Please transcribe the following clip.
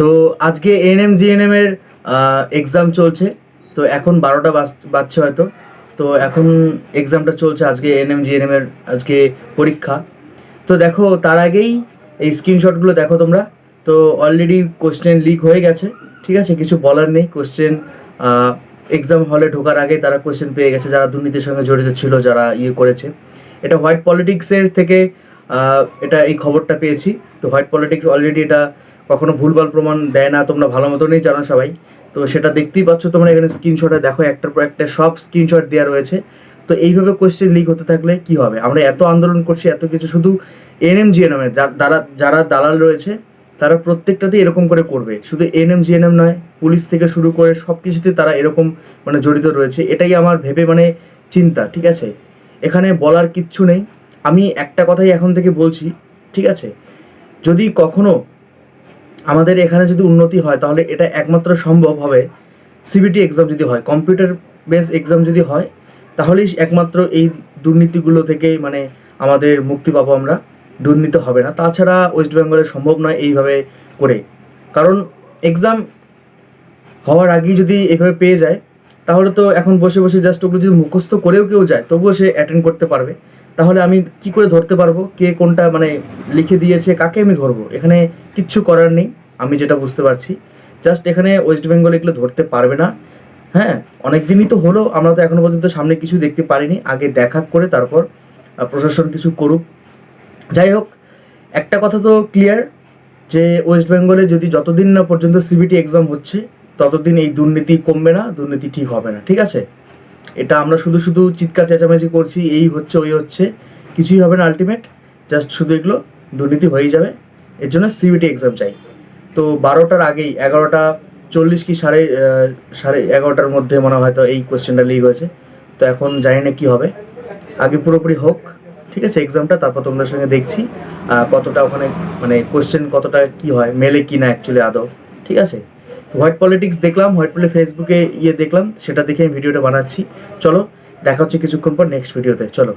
তো আজকে ANM GNM এর এক্সাম চলছে। তো এখন বারোটা বাজছে হয়তো। তো এখন এক্সামটা চলছে আজকে এএনএম জিএনএম এর আজকে পরীক্ষা। তো দেখো, তার আগেই এই স্ক্রিনশটগুলো দেখো তোমরা। তো অলরেডি কোশ্চেন লিক হয়ে গেছে, ঠিক আছে? কিছু বলার নেই। কোশ্চেন এক্সাম হলে ঢোকার আগে তারা কোশ্চেন পেয়ে গেছে, যারা দুর্নীতির সঙ্গে জড়িত ছিল, যারা ইয়ে করেছে। এটা হোয়াইট পলিটিক্সের থেকে এটা এই খবরটা পেয়েছি। তো হোয়াইট পলিটিক্স অলরেডি এটা কখনো ভুলভাল প্রমাণ দেয় না, তোমরা ভালো মতনই জানো সবাই। তো সেটা দেখতেই পাচ্ছ তোমরা এখানে স্ক্রিনশটে দেখো একটার পর একটা সব স্ক্রিনশট দেওয়া রয়েছে। তো এইভাবে কোশ্চেন লিক হতে থাকলে কি হবে? আমরা এত আন্দোলন করছি, এত কিছু শুধু এনএম জিএনএম এর যা- যারা দালাল রয়েছে, তারা প্রত্যেকটাতেই এরকম করে করবে। শুধু এনএম জিএনএম নয়, পুলিশ থেকে শুরু করে সব কিছুতে তারা এরকম মানে জড়িত রয়েছে। এটাই আমার ভেবে মানে চিন্তা, ঠিক আছে? এখানে বলার কিচ্ছু নেই। আমি একটা কথাই এখন থেকে বলছি, ঠিক আছে? যদি কখনো আমাদের এখানে যদি উন্নতি হয়, তাহলে এটা একমাত্র সম্ভব হবে সিবিটি এক্সাম যদি হয়। কম্পিউটার বেস এক্সাম যদি হয়, তাহলেই একমাত্র এই দুর্নীতিগুলো থেকে মানে আমাদের মুক্তি পাবো আমরা। দুর্নীতি হবে না। তাছাড়া ওয়েস্ট বেঙ্গলে সম্ভব নয় এইভাবে করে। কারণ এক্সাম হওয়ার আগেই যদি এভাবে পেয়ে যায়, তাহলে তো এখন বসে বসে জাস্ট ওগুলো যদি মুখস্থ করেও কেউ যায়, তবুও সে অ্যাটেন্ড করতে পারবে। তাহলে আমি কি করে ধরতে পারব? কে কোনটা মানে লিখে দিয়েছে? কাকে আমি ধরবো? এখানে কিচ্ছু করার নেই। আমি যেটা বুঝতে পারছি। জাস্ট এখানে ওয়েস্ট বেঙ্গল এগুলো ধরতে পারবে না। হ্যাঁ অনেক দিনই তো হলো, আমরা তো এখনও পর্যন্ত সামনে কিছু দেখতে পারিনি। আগে দেখা করে তারপর প্রশাসন কিছু করুক। যাই হোক, একটা কথা তো ক্লিয়ার যে ওয়েস্ট বেঙ্গলে যদি যতদিন না পর্যন্ত সিবিটি এক্সাম হচ্ছে, ততদিন এই দুর্নীতি কমবে না, দুর্নীতি ঠিক হবে না, ঠিক আছে? এটা আমরা শুধু শুধু চিৎকার চেঁচামেচি করছি, এই হচ্ছে, ওই হচ্ছে, কিছুই হবে না আলটিমেট জাস্ট শুধু এগুলো দুর্নীতি হয়েই যাবে। এর জন্য সিবিটি এক্সাম চাই। তো বারোটার আগেই, এগারোটা চল্লিশ কি সাড়ে সাড়ে এগারোটার মধ্যে মনে হয় হয়তো এই কোশ্চেনটা লিক হয়েছে। তো এখন জানি না কী হবে। আগে পুরোপুরি হোক, ঠিক আছে এক্সামটা তারপর তোমাদের সঙ্গে দেখছি কতটা ওখানে মানে কোয়েশ্চেন কতটা কি হয়, মেলে কি না অ্যাকচুয়ালি আদৌ, ঠিক আছে? তো হোয়াইট পলিটিক্স দেখলাম হোয়াইট পলি ফেসবুকে ইয়ে দেখলাম, সেটা দেখে আমি ভিডিওটা বানাচ্ছি। চলো, দেখা হচ্ছে কিছুক্ষণ পর নেক্সট ভিডিওতে চলো।